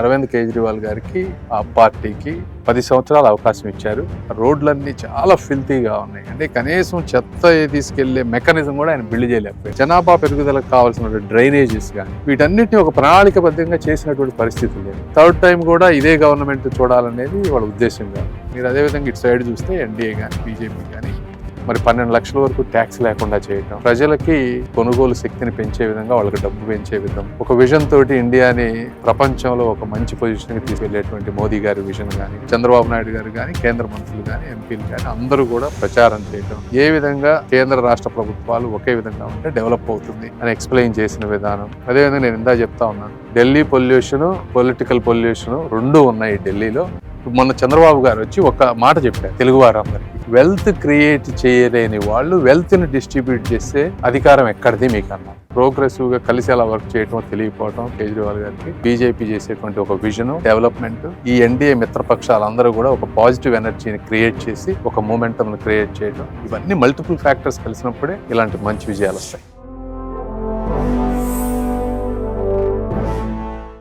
అరవింద్ కేజ్రీవాల్ గారికి ఆ పార్టీకి పది సంవత్సరాలు అవకాశం ఇచ్చారు. రోడ్లన్నీ చాలా ఫిల్తీగా ఉన్నాయి. అంటే కనీసం చెత్త తీసుకెళ్ళే మెకానిజం కూడా ఆయన బిల్డ్ చేయలేకపోయారు. జనాభా పెరుగుదలకు కావాల్సిన డ్రైనేజెస్ కానీ వీటన్నిటిని ఒక ప్రణాళికబద్ధంగా చేసినటువంటి పరిస్థితి లేదు. థర్డ్ టైం కూడా ఇదే గవర్నమెంట్ చూడాలనేది వాళ్ళ ఉద్దేశం కాదు. మీరు అదేవిధంగా ఇటు సైడ్ చూస్తే ఎన్డీఏ కానీ బీజేపీ కానీ మరి పన్నెండు లక్షల వరకు ట్యాక్స్ లేకుండా చేయటం. ప్రజలకి కొనుగోలు శక్తిని పెంచే విధంగా వాళ్ళకి డబ్బు పెంచే విధం. ఒక విజన్ తోటి ఇండియాని ప్రపంచంలో ఒక మంచి పొజిషన్కి తీసుకెళ్ళేటువంటి మోదీ గారి విజన్ కానీ చంద్రబాబు నాయుడు గారు కానీ కేంద్ర మంత్రులు కానీ ఎంపీలు కానీ అందరూ కూడా ప్రచారం చేయటం. ఏ విధంగా కేంద్ర రాష్ట్ర ప్రభుత్వాలు ఒకే విధంగా ఉంటే డెవలప్ అవుతుంది అని ఎక్స్ప్లెయిన్ చేసిన విధానం. అదేవిధంగా నేను ఇందా చెప్తా ఉన్నాను. ఢిల్లీ పొల్యూషన్ పొలిటికల్ పొల్యూషన్ రెండు ఉన్నాయి ఢిల్లీలో. మొన్న చంద్రబాబు గారు వచ్చి ఒక మాట చెప్పారు తెలుగువారు అందరికి. వెల్త్ క్రియేట్ చేయలేని వాళ్ళు వెల్త్ని డిస్ట్రిబ్యూట్ చేసే అధికారం ఎక్కడిది మీకు అన్న ప్రోగ్రెసివ్గా కలిసి అలా వర్క్ చేయడం తెలియకపోవడం కేజ్రీవాల్ గారికి బీజేపీ చేసేటువంటి ఒక విజన్ డెవలప్మెంట్ ఈ ఎన్డీఏ మిత్రపక్షాలందరూ కూడా ఒక పాజిటివ్ ఎనర్జీని క్రియేట్ చేసి ఒక మూమెంటం క్రియేట్ చేయడం ఇవన్నీ మల్టిపుల్ ఫ్యాక్టర్స్ కలిసినప్పుడే ఇలాంటి మంచి విజయాలు వస్తాయి.